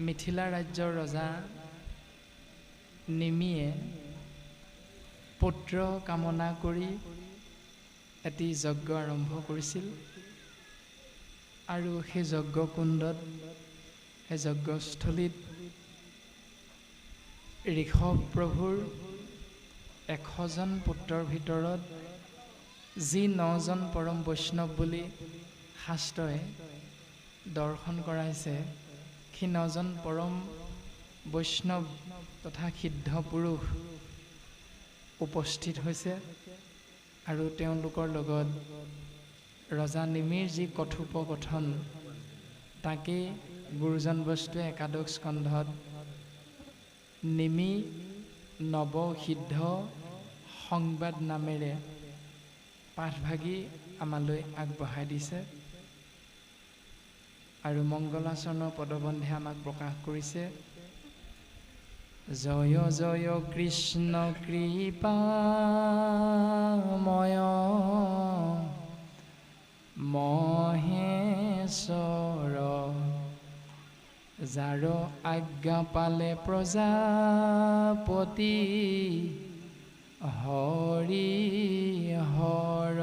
মিথিলা ৰাজ্যৰ ৰজা নিমিয়ে পুত্ৰ কামনা কৰি এটি যজ্ঞ আৰম্ভ কৰিছিল। আৰু সেই যজ্ঞকুণ্ডত সেই যজ্ঞস্থলীত ঋষভ প্ৰভুৰ এশজন পুত্ৰৰ ভিতৰত যি নজন পৰম বৈষ্ণৱ বুলি শাস্ত্ৰই দৰ্শন কৰাইছে সেই নজন পৰম বৈষ্ণৱ তথা সিদ্ধ পুৰুষ উপস্থিত হৈছে আৰু তেওঁলোকৰ লগত ৰজা নিমিৰ যি কথোপকথন তাকেই গুৰুজন বস্তুৱে একাদশ স্কন্ধত নিমি নৱসিদ্ধ সংবাদ নামেৰে পাঠভাগি আমালৈ আগবঢ়াই দিছে। আৰু মংগলাচৰণৰ পদবন্ধে আমাক প্ৰকাশ কৰিছে। জয় জয় কৃষ্ণ কৃপাময়। মহেশ্বৰ যাৰ আজ্ঞা পালে প্ৰজাপতি হৰি হৰ।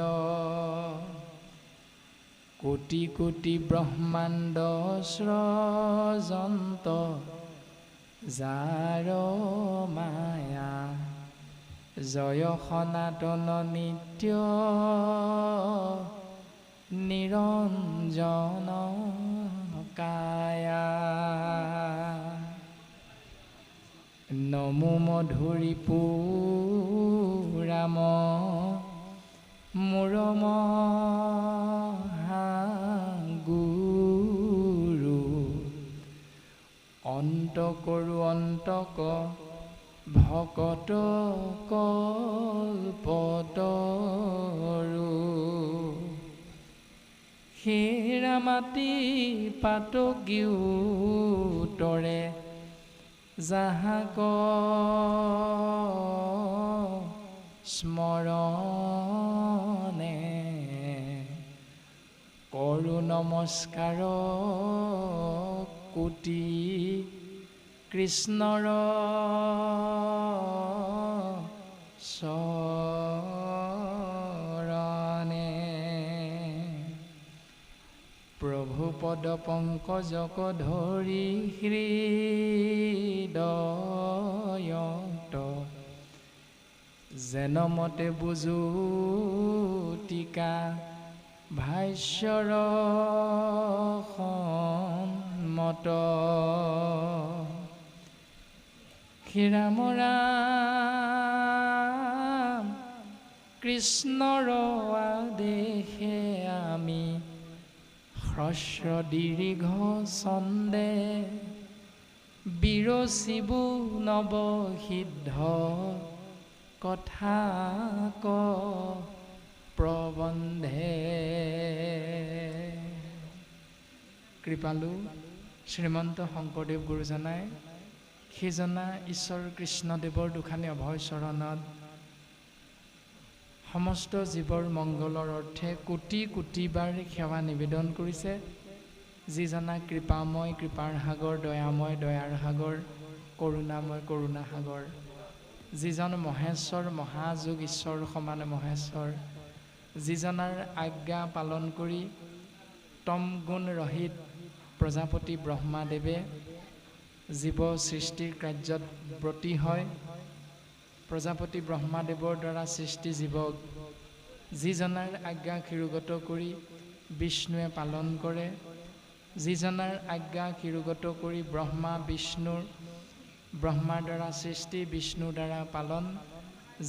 কোটি কোটি ব্ৰহ্মাণ্ড স্ৰজন্ত যাৰ মায়া জয় সনাতন নিত্য নিৰঞ্জন কায়া। নমো মধুৰী পুৰাম মূৰম অন্ত কৰোঁ অন্তক ভকত কল্পতৰু হেৰা মাটি পাতকিউতৰে যাহাক স্মৰণে। কৰোঁ নমস্কাৰ কোটি কৃষ্ণৰ প্ৰভু পদ পংকজক ধৰি হৃদয়ত যেন মতে বুজো টিকা সন্মত ক্ষীৰামৰাম কৃষ্ণৰ আদেশে আমি হ্ৰস্ব দীৰ্ঘ ছন্দে বিৰচিবু নৱসিদ্ধ কথা ক প্ৰবন্ধে। কৃপালু শ্ৰীমন্ত শংকৰদেৱ গুৰুজনাই সেইজনা ঈশ্বৰ কৃষ্ণদেৱৰ দুখানি অভয় চৰণত সমস্ত জীৱৰ মংগলৰ অৰ্থে কোটি কোটিবাৰ সেৱা নিবেদন কৰিছে যিজনা কৃপাময় কৃপাৰ সাগৰ দয়াময় দয়াৰ সাগৰ কৰোণাময় কৰোণা সাগৰ। যিজন মহেশ্বৰ মহাযোগ ঈশ্বৰ সমানে মহেশ্বৰ। যিজনাৰ আজ্ঞা পালন কৰি তম গুণ ৰহিত প্ৰজাপতি ব্ৰহ্মাদেৱে জীৱ সৃষ্টিৰ কাৰ্যত ব্ৰতী হয়। প্ৰজাপতি ব্ৰহ্মাদেৱৰ দ্বাৰা সৃষ্টি জীৱক যিজনাৰ আজ্ঞা শিৰোগত কৰি বিষ্ণুৱে পালন কৰে। যিজনাৰ আজ্ঞা শিৰোগত কৰি ব্ৰহ্মা বিষ্ণুৰ ব্ৰহ্মাৰ দ্বাৰা সৃষ্টি বিষ্ণুৰ দ্বাৰা পালন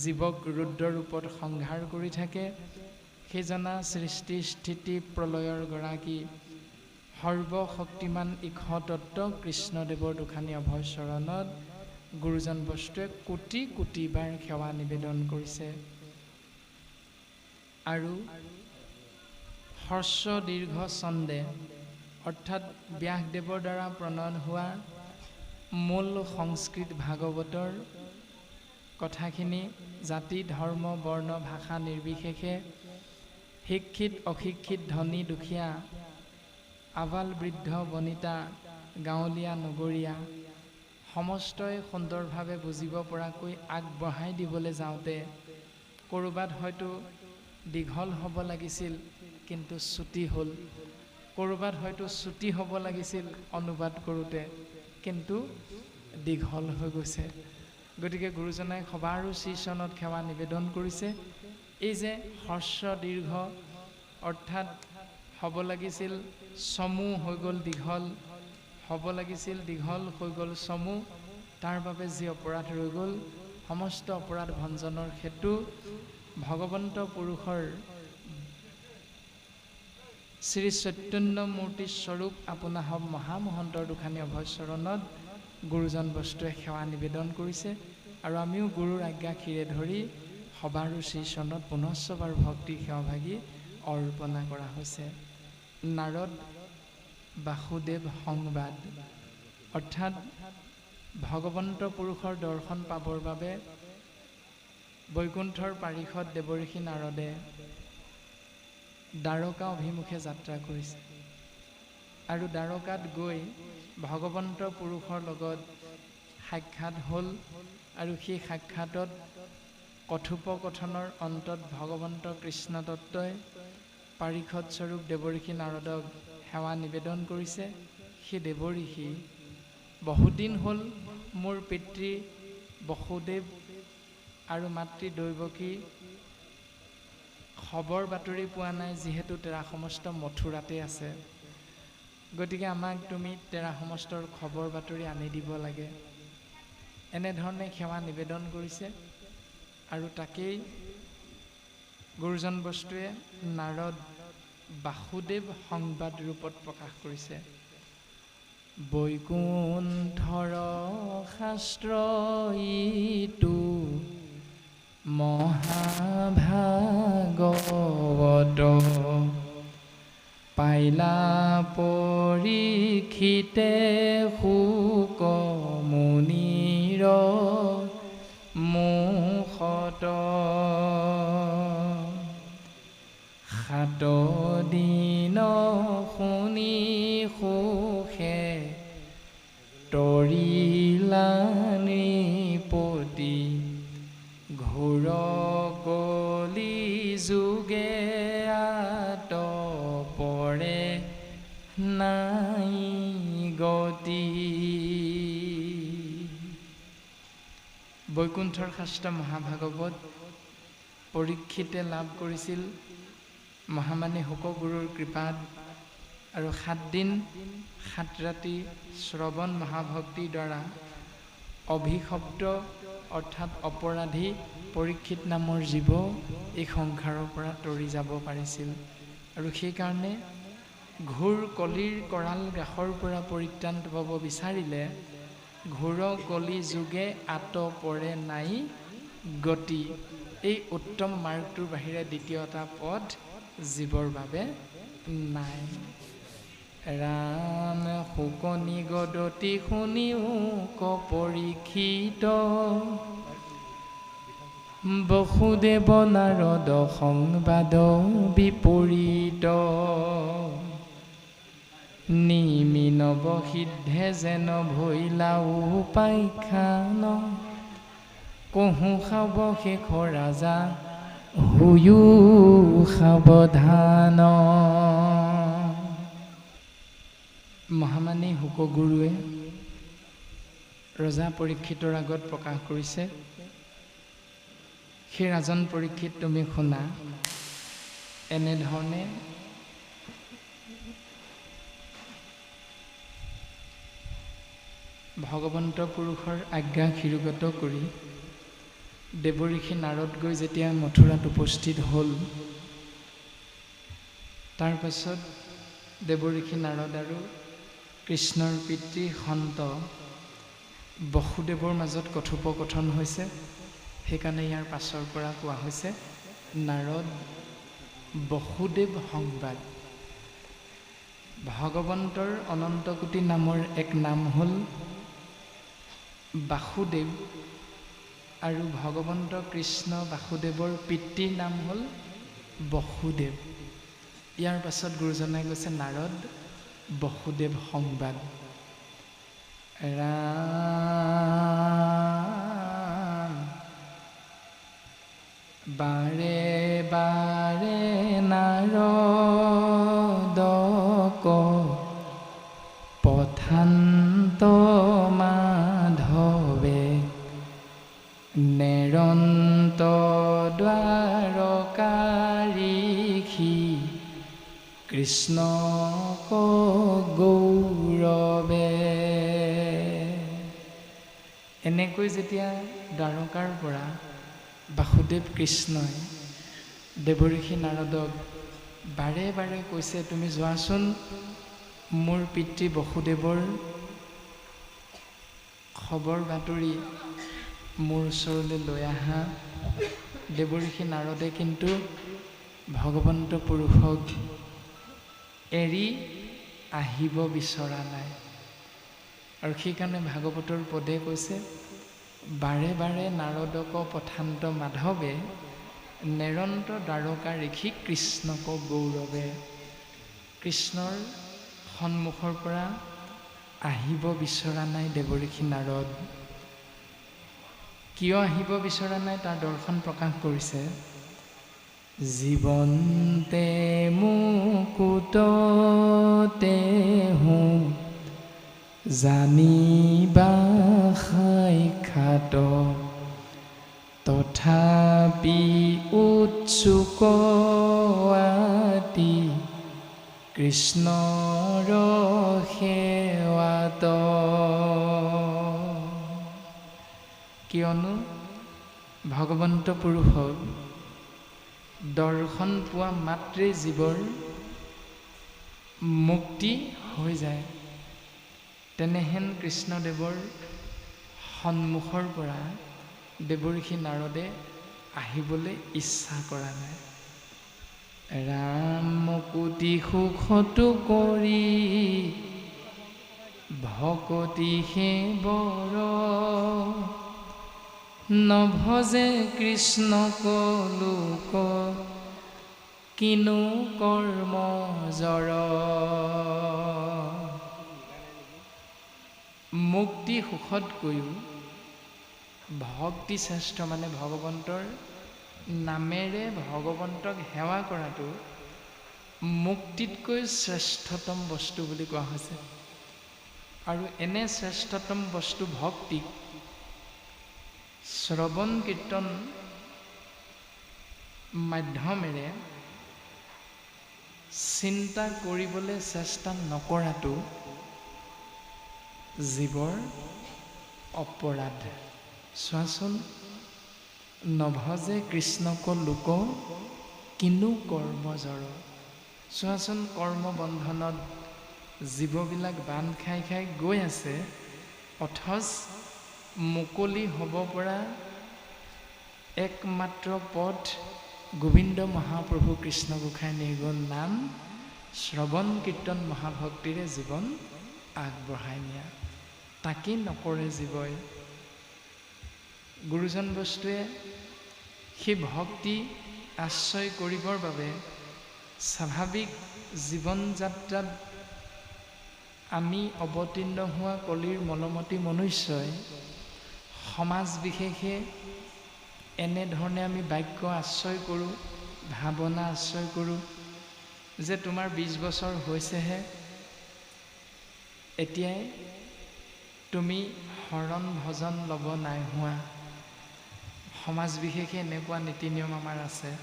জীৱক ৰুদ্ৰ ৰূপত সংহাৰ কৰি থাকে। সেইজনা সৃষ্টি স্থিতি প্ৰলয়ৰ গৰাকী। সৰ্বশক্তিমান ইক্ষতত্ব কৃষ্ণদেৱৰ দুখানি অভয় চৰণত গুৰুজন বস্তুৱে কোটি কোটিবাৰ সেৱা নিবেদন কৰিছে। আৰু হৰ্ষ দীৰ্ঘ ছন্দে অৰ্থাৎ ব্যাসদেৱৰ দ্বাৰা প্ৰণয়ন হোৱা মূল সংস্কৃত ভাগৱতৰ কথাখিনি জাতি ধৰ্ম বৰ্ণ ভাষা নিৰ্বিশেষে শিক্ষিত অশিক্ষিত ধনী দুখীয়া আবাল বৃদ্ধ বনিতা গাঁৱলীয়া নগৰীয়া সমস্তই সুন্দৰভাৱে বুজিব পৰাকৈ আগবঢ়াই দিবলৈ যাওঁতে ক'ৰবাত হয়তো দীঘল হ'ব লাগিছিল কিন্তু চুটি হ'ল। ক'ৰবাত হয়তো চুটি হ'ব লাগিছিল অনুবাদ কৰোঁতে কিন্তু দীঘল হৈ গৈছে। গতিকে গুৰুজনাই সবাৰো শ্ৰীচৰণত সেৱা নিবেদন কৰিছে। এই যে হৰ্ষ দীৰ্ঘ অৰ্থাৎ হ'ব লাগিছিল চমু হৈ গ'ল দীঘল। হ'ব লাগিছিল দীঘল হৈ গ'ল চমু। তাৰ বাবে যি অপৰাধ ৰৈ গ'ল সমস্ত অপৰাধ ভঞ্জনৰ সেতু ভগৱন্ত পুৰুষৰ শ্ৰী চৈতন্য মূৰ্তি স্বৰূপ আপোনা হওক মহামহন্তৰ দুখানী অভয়চৰণত গুৰুজন বস্তুৱে সেৱা নিবেদন কৰিছে আৰু আমিও গুৰুৰ আজ্ঞাশীৰে ধৰি সবাৰো শ্ৰীচৰণত পুনশ্চবাৰ ভক্তিৰ সেৱাভাগী অৰ্পণা কৰা হৈছে। নাৰদ বাসুদেৱ সংবাদ। অৰ্থাৎ ভগৱন্ত পুৰুষৰ দৰ্শন পাবৰ বাবে বৈকুণ্ঠৰ পাৰিষদ দেৱঋষি নাৰদে দ্বাৰকা অভিমুখে যাত্ৰা কৰিছে। আৰু দ্বাৰকাত গৈ ভগৱন্ত পুৰুষৰ লগত সাক্ষাৎ হ'ল আৰু সেই সাক্ষাতত কথোপকথনৰ অন্তত ভগৱন্ত কৃষ্ণ দত্তই পাৰিষদ স্বৰূপ দেৱঋষি নাৰদক সেৱা নিবেদন কৰিছে সেই দেৱঋষি বহুদিন হ'ল মোৰ পিতৃ বসুদেৱ আৰু মাতৃ দৈৱকী খবৰ বাতৰি পোৱা নাই যিহেতু তেৰা সমস্ত মথুৰাতে আছে। গতিকে আমাক তুমি তেৰা সমস্তৰ খবৰ বাতৰি আনি দিব লাগে। এনেধৰণে সেৱা নিবেদন কৰিছে আৰু তাকেই গুৰুজন বস্তুৱে নাৰদ বাসুদেৱ সংবাদ ৰূপত প্ৰকাশ কৰিছে। বৈকুণ্ঠৰ শাস্ত্ৰ মহাভাগৱত। পাইলা পৰীক্ষিতে শোক মুনিৰ মুখত সাত দিন শুনি সুখে তৰিলা নৃপতি ঘোৰ কলি যোগে আত পৰে নাই গতি। বৈকুণ্ঠৰ শাস্ত্ৰ মহাভাগৱত পৰীক্ষিতে লাভ কৰিছিল মহামানী শুকগুৰুৰ কৃপাত আৰু সাতদিন সাত ৰাতি শ্ৰৱণ মহাভক্তিৰ দ্বাৰা অভিশব্দ অৰ্থাৎ অপৰাধী পৰীক্ষিত নামৰ জীৱ এই সংসাৰৰ পৰা তৰি যাব পাৰিছিল। আৰু সেইকাৰণে ঘোৰ কলিৰ কৰাল গ্ৰাসৰ পৰা পৰিত্ৰাণ পাব বিচাৰিলে ঘোৰ কলি যোগে আত পৰে নাই গতি। এই উত্তম মাৰ্গটোৰ বাহিৰে দ্বিতীয় এটা পথ জীৱৰ বাবে নাই। ৰাম শুকনি গদতি শুনিও ক পৰীক্ষিত বসুদেৱ নাৰদ সংবাদ বিপৰীত। নিমিনব সিদ্ধে যেন ভৈলা উপাখ্যান কহু খাব শেষ ৰাজা হুয়ো সাৱধান মহামানী শুকগুৰুৱে ৰজা পৰীক্ষিতৰ আগত প্ৰকাশ কৰিছে। সেই ৰাজন পৰীক্ষিত তুমি শুনা এনেধৰণে ভগৱন্ত পুৰুষৰ আজ্ঞা শিৰোগত কৰি দেৱঋষি নাৰদ গৈ যেতিয়া মথুৰাত উপস্থিত হ'ল তাৰ পাছত দেৱঋষি নাৰদ আৰু কৃষ্ণৰ পিতৃ সন্ত বসুদেৱৰ মাজত কথোপকথন হৈছে। সেইকাৰণে ইয়াৰ পাছৰ পৰা কোৱা হৈছে নাৰদ বসুদেৱ সংবাদ। ভগৱন্তৰ অনন্তকোটি নামৰ এক নাম হ'ল বাসুদেৱ। আৰু ভগৱন্ত কৃষ্ণ বাসুদেৱৰ পিতৃৰ নাম হ'ল বসুদেৱ। ইয়াৰ পাছত গুৰুজনাই কৈছে নাৰদ বসুদেৱ সংবাদ। বাৰে বাৰে নাৰদক কৃষ্ণক গৌৰৱে। এনেকৈ যেতিয়া দ্বাৰকাৰ পৰা বাসুদেৱ কৃষ্ণই দেৱঋষি নাৰদক বাৰে বাৰে কৈছে তুমি যোৱাচোন মোৰ পিতৃ বসুদেৱৰ খবৰ বাতৰি মোৰ ওচৰলৈ লৈ আহা। দেৱঋষি নাৰদে কিন্তু ভগৱন্ত পুৰুষক এৰি আহিব বিচৰা নাই। আৰু সেইকাৰণে ভাগৱতৰ পদে কৈছে বাৰে বাৰে নাৰদক পথান্ত মাধৱে নেৰন্ত দ্বাৰকা ঋষি কৃষ্ণক গৌৰৱে। কৃষ্ণৰ সন্মুখৰ পৰা আহিব বিচৰা নাই দেৱঋষি নাৰদ। কিয় আহিব বিচৰা নাই তাৰ দৰ্শন প্ৰকাশ কৰিছে? জীৱন্তে মুকুটতে হওঁ জানিবা সাক্ষাত তথাপি উৎসুক কৃষ্ণৰ সেৱাত। কিয়নো ভগৱন্ত পুৰুষক দৰ্শন পোৱা মাত্ৰেই জীৱৰ মুক্তি হৈ যায়। তেনেহেন কৃষ্ণদেৱৰ সন্মুখৰ পৰা দেৱঋষি নাৰদে আহিবলৈ ইচ্ছা কৰা নাই। ৰাম মুকুতি সুখতো কৰি ভকতি সেবৰ নভজে কৃষ্ণক লোক কিনো কৰ্ম জৰ মুক্তি সুখতকৈও ভক্তি শ্ৰেষ্ঠ মানে ভগৱন্তৰ নামেৰে ভগৱন্তক সেৱা কৰাটো মুক্তিতকৈ শ্ৰেষ্ঠতম বস্তু বুলি কোৱা হৈছে। আৰু এনে শ্ৰেষ্ঠতম বস্তু ভক্তিক শ্ৰৱণ কীৰ্তন মাধ্যমেৰে চিন্তা কৰিবলৈ চেষ্টা নকৰাটো জীৱৰ অপৰাধ। চোৱাচোন নভজে কৃষ্ণক লোক কিনো কৰ্মজৰ চোৱাচোন কৰ্মবন্ধনত জীৱবিলাক বান্ধ খাই খাই গৈ আছে অথচ মুকলি হ'ব পৰা একমাত্ৰ পথ গোবিন্দ মহাপ্ৰভু কৃষ্ণ গোসাঁই নিৰ্গুণ নাম শ্ৰৱণ কীৰ্তন মহাভক্তিৰে জীৱন আগবঢ়াই নিয়া। তাকেই নকৰে জীৱই। গুৰুজন বস্তুৱে সেই ভক্তি আশ্ৰয় কৰিবৰ বাবে স্বাভাৱিক জীৱন যাত্ৰাত আমি অৱতীৰ্ণ হোৱা কলিৰ মলমতী মনুষ্যই সমাজ বিশেষে এনেধৰণে আমি বাক্য আশ্ৰয় কৰোঁ ভাৱনা আশ্ৰয় কৰোঁ যে তোমাৰ বিছ বছৰ হৈছেহে। এতিয়াই তুমি শৰণ ভজন ল'ব নাই হোৱা। সমাজ বিশেষে এনেকুৱা নীতি নিয়ম আমাৰ আছে।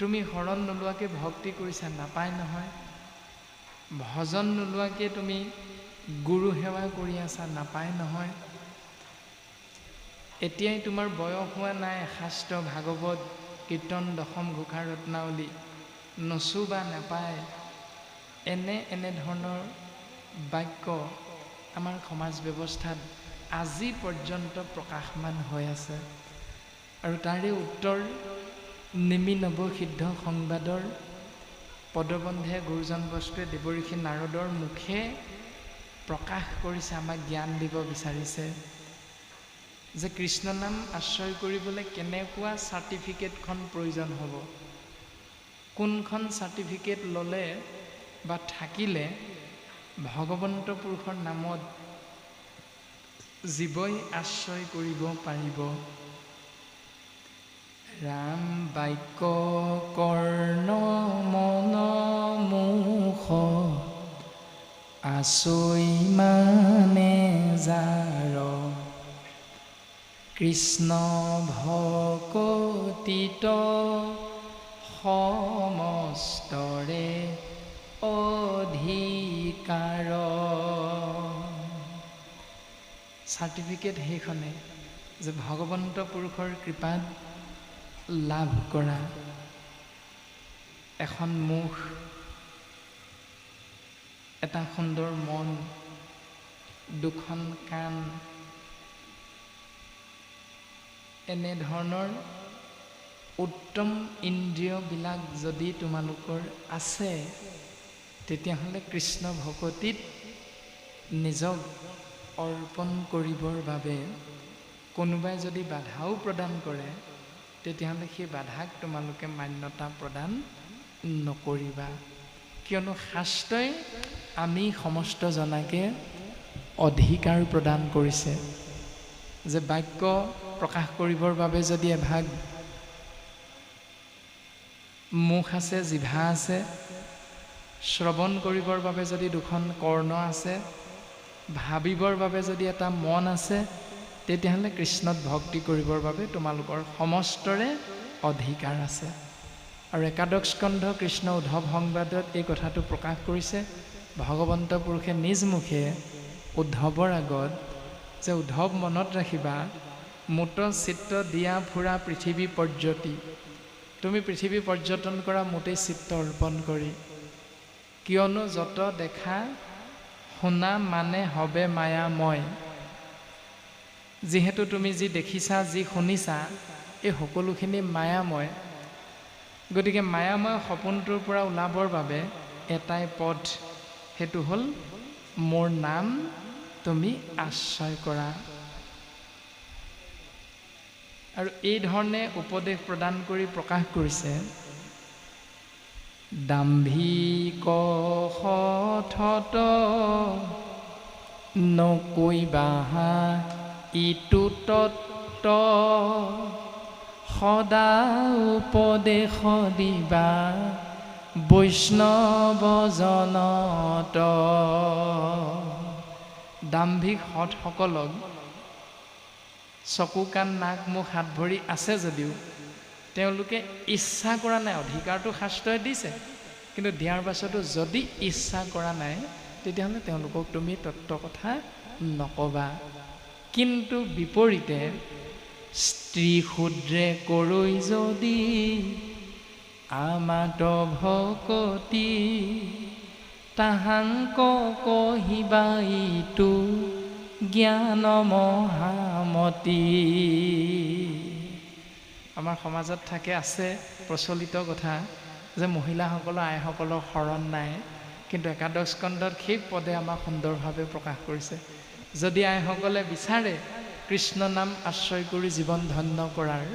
তুমি শৰণ নোলোৱাকৈ ভক্তি কৰিছা নাপায় নহয়। ভজন নোলোৱাকৈ তুমি গুৰু সেৱা কৰি আছা নাপায় নহয়। এতিয়াই তোমাৰ বয়স হোৱা নাই শাস্ত্ৰ ভাগৱত কীৰ্তন দশম ঘোষা ৰত্নাৱলী। নচুবা নাপায় এনে এনেধৰণৰ বাক্য আমাৰ সমাজ ব্যৱস্থাত আজি পৰ্যন্ত প্ৰকাশমান হৈ আছে। আৰু তাৰে উত্তৰ নিমি নৱসিদ্ধ সংবাদৰ পদবন্ধে গুৰুজন বস্তুৱে দেৱঋষি নাৰদৰ মুখে প্ৰকাশ কৰিছে আমাক জ্ঞান দিব বিচাৰিছে যে কৃষ্ণ নাম আশ্ৰয় কৰিবলৈ কেনেকুৱা চাৰ্টিফিকেটখন প্ৰয়োজন হ'ব? কোনখন চাৰ্টিফিকেট ল'লে বা থাকিলে ভগৱন্ত পুৰুষৰ নামত জীৱই আশ্ৰয় কৰিব পাৰিব? ৰাম বাক্য কৰ্ণ আচৈ মানে যাৰ কৃষ্ণ ভকতিত সমস্তৰে অধিকাৰ চাৰ্টিফিকেট সেইখনে যে ভগৱন্ত পুৰুষৰ কৃপাত লাভ কৰা এখন মুখ এটা সুন্দৰ মন দুখন কাণ এনেধৰণৰ উত্তম ইন্দ্ৰিয়বিলাক যদি তোমালোকৰ আছে তেতিয়াহ'লে কৃষ্ণ ভকতিত নিজক অৰ্পণ কৰিবৰ বাবে কোনোবাই যদি বাধাও প্ৰদান কৰে তেতিয়াহ'লে সেই বাধাক তোমালোকে মান্যতা প্ৰদান নকৰিবা। কিয়নো শাস্ত্ৰই আমি সমস্ত জনাকে অধিকাৰ প্ৰদান কৰিছে। যে বাক্য প্ৰকাশ কৰিবৰ বাবে যদি এভাগ মুখ আছে জিভা আছে শ্ৰৱণ কৰিবৰ বাবে যদি দুখন কৰ্ণ আছে ভাবিবৰ বাবে যদি এটা মন আছে তেতিয়াহ'লে কৃষ্ণত ভক্তি কৰিবৰ বাবে তোমালোকৰ সমস্তৰে অধিকাৰ আছে। আৰু একাদশ স্কন্ধ কৃষ্ণ উদ্ধৱ সংবাদত এই কথাটো প্ৰকাশ কৰিছে। ভগৱন্ত পুৰুষে নিজ মুখে উদ্ধৱৰ আগত যে উদ্ধৱ মনত ৰাখিবা মোট চিত্ৰ দিয়া ফুৰা পৃথিৱী পৰ্যটী তুমি পৃথিৱী পৰ্যটন কৰা মোটেই চিত্ৰ অৰ্পণ কৰি। কিয়নো যত দেখা শুনা মানে হবে মায়াময়। যিহেতু তুমি যি দেখিছা যি শুনিছা এই সকলোখিনি মায়াময়। গতিকে মায়াময় সপোনটোৰ পৰা ওলাবৰ বাবে এটাই পথ। সেইটো হ'ল মোৰ নাম তুমি আশ্ৰয় কৰা। আৰু এই ধৰণে উপদেশ প্ৰদান কৰি প্ৰকাশ কৰিছে দাম্ভিক সঠত নকৈবাহা ইটো তত্ত সদা উপদেশ দিবা। বৈষ্ণৱজনত। দাম্ভিক সৎসকলক চকু কাণ নাক মুখ হাত ভৰি আছে যদিও তেওঁলোকে ইচ্ছা কৰা নাই। অধিকাৰটো শাস্ত্ৰই দিছে। কিন্তু দিয়াৰ পাছতো যদি ইচ্ছা কৰা নাই তেতিয়াহ'লে তেওঁলোকক তুমি তত্ত্ব কথা নকবা। কিন্তু বিপৰীতে স্ত্ৰী ক্ষুদ্ৰে কৰৈ যদি আমাত ভকতি তাহাংক কহিবা ইটো জ্ঞান মহামতী। আমাৰ সমাজত থাকে আছে প্ৰচলিত কথা যে মহিলাসকলৰ আইসকলৰ শৰণ নাই। কিন্তু একাদশ স্কন্ধত সেই পদে আমাক সুন্দৰভাৱে প্ৰকাশ কৰিছে। যদি আইসকলে বিচাৰে কৃষ্ণ নাম আশ্ৰয় কৰি জীৱন ধন্য কৰাৰ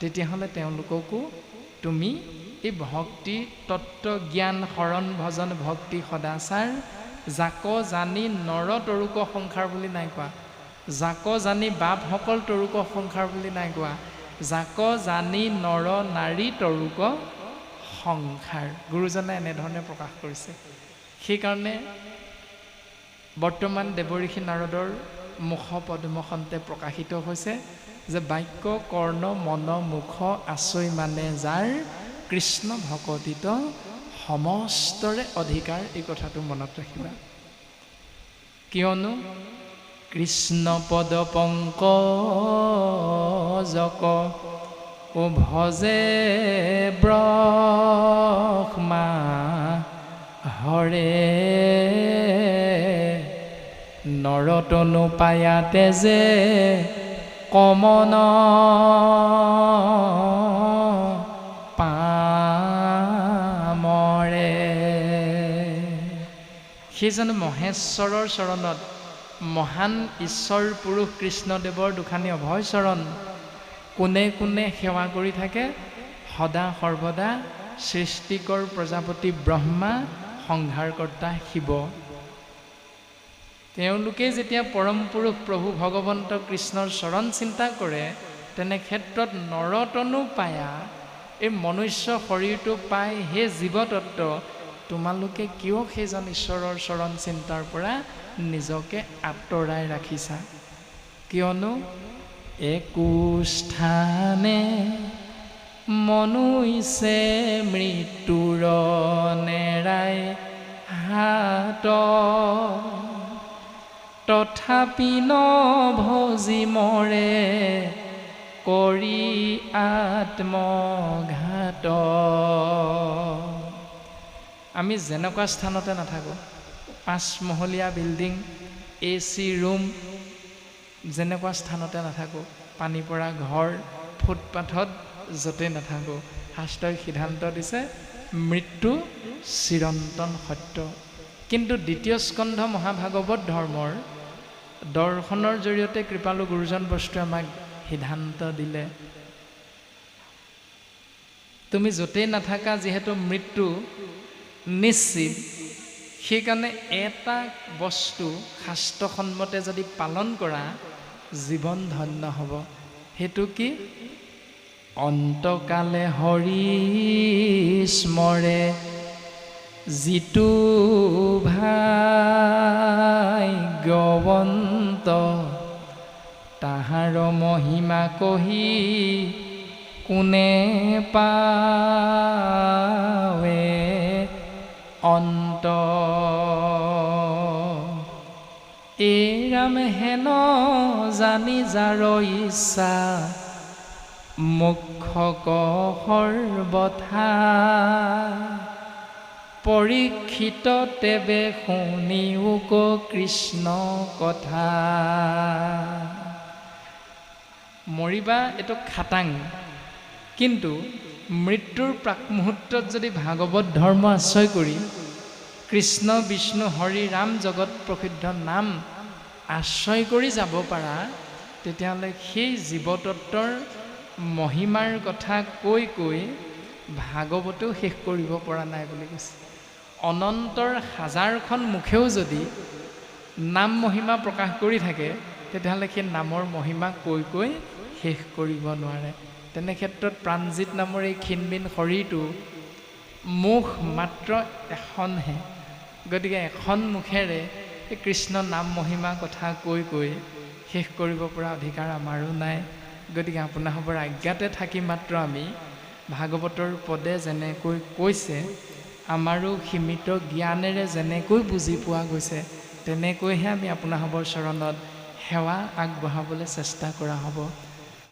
তেতিয়াহ'লে তেওঁলোককো তুমি এই ভক্তি তত্ত্ব জ্ঞান শৰণ ভজন ভক্তি সদাচাৰ জাক জানি নৰ তৰুক সংসাৰ বুলি নাই কোৱা। জাক জানি বাপসকল তৰুক সংসাৰ বুলি নাই কোৱা। জাক জানি নৰ নাৰী তৰুক সংসাৰ। গুৰুজনে এনেধৰণে প্ৰকাশ কৰিছে। সেইকাৰণে বৰ্তমান দেৱঋষি নাৰদৰ মুখ পদ্মখন্তে প্ৰকাশিত হৈছে। যে বাক্য কৰ্ণ মন মুখ আচৈ মানে যাৰ কৃষ্ণ ভকতিত সমস্তৰে অধিকাৰ এই কথাটো মনত ৰাখিবা। কিয়নো কৃষ্ণ পদ পংকজক ভজে ব্ৰহ্মা হৰে। নৰতনু পায়াতে যে কমন। পামৰে। সেইজন মহেশ্বৰৰ চৰণত মহান ঈশ্বৰ পুৰুষ কৃষ্ণদেৱৰ দুখানি অভয় চৰণ। কোনে কোনে সেৱা কৰি থাকে সদা সৰ্বদা সৃষ্টিকৰ প্ৰজাপতি ব্ৰহ্মা সংহাৰকৰ্তা শিৱ। তেওঁলোকে যেতিয়া পৰম পুৰুষ প্ৰভু ভগৱন্ত কৃষ্ণৰ চৰণ চিন্তা কৰে তেনে ক্ষেত্ৰত নৰতনু পায়া এই মনুষ্য শৰীৰটো পাই সেই জীৱতত্ব তোমালোকে কিয় সেইজন ঈশ্বৰৰ চৰণ চিন্তাৰ পৰা নিজকে আঁতৰাই ৰাখিছা? কিয়নো একো স্থানে মনুষ্যে মৃত্যুৰ নেৰাই হাত তথাপি নভজি মৰে কৰি আত্মঘাত। আমি যেনেকুৱা স্থানতে নাথাকোঁ পাঁচমহলীয়া বিল্ডিং এ চি ৰুম যেনেকুৱা স্থানতে নাথাকোঁ পানী পৰা ঘৰ ফুটপাথত য'তেই নাথাকোঁ শাস্ত্ৰই সিদ্ধান্ত দিছে মৃত্যু চিৰন্তন সত্য। কিন্তু দ্বিতীয় স্কন্ধ মহাভাগৱত ধৰ্মৰ দৰ্শনৰ জৰিয়তে কৃপালু গুৰুজন বস্তুৱে আমাক সিদ্ধান্ত দিলে। তুমি য'তেই নাথাকা যিহেতু মৃত্যু নিশ্চিত সেইকাৰণে এটা বস্তু শাস্ত্ৰসন্মতে যদি পালন কৰা জীৱন ধন্য হ'ব। সেইটো কি? অন্তকালে হৰি স্মৰে যিটো ভাগ্যৱন্ত তাহাৰ মহিমা কহি কোনে পাৱে অন্ত? এৰাম হেন জানি যাৰ ইচ্ছা মুখ্য সৰ্বথা। পৰীক্ষিত তেবে শুনিওক কৃষ্ণ কথা। মৰিবা এইটো খাটাং কিন্তু মৃত্যুৰ প্ৰাক মুহূৰ্তত যদি ভাগৱত ধৰ্ম আশ্ৰয় কৰি কৃষ্ণ বিষ্ণু হৰি ৰাম জগত প্ৰসিদ্ধ নাম আশ্ৰয় কৰি যাব পাৰা তেতিয়াহ'লে সেই জীৱতত্বৰ মহিমাৰ কথা কৈ কৈ ভাগৱতেও শেষ কৰিব পৰা নাই বুলি কৈছে। অনন্তৰ হাজাৰখন মুখেও যদি নাম মহিমা প্ৰকাশ কৰি থাকে তেতিয়াহ'লে সেই নামৰ মহিমা কৈ কৈ শেষ কৰিব নোৱাৰে। তেনে ক্ষেত্ৰত প্ৰাণজিত নামৰ এই ক্ষীণবিন শৰীৰটো মুখ মাত্ৰ এখনহে গতিকে এখন মুখেৰে এই কৃষ্ণ নাম মহিমা কথা কৈ কৈ শেষ কৰিব পৰা অধিকাৰ আমাৰো নাই। গতিকে আপোনাসৱৰ আজ্ঞাতে থাকি মাত্ৰ আমি ভাগৱতৰ পদে যেনেকৈ কৈছে আমাৰো সীমিত জ্ঞানেৰে যেনেকৈ বুজি পোৱা গৈছে তেনেকৈহে আমি আপোনাসৱৰ চৰণত সেৱা আগবঢ়াবলৈ চেষ্টা কৰা হ'ব।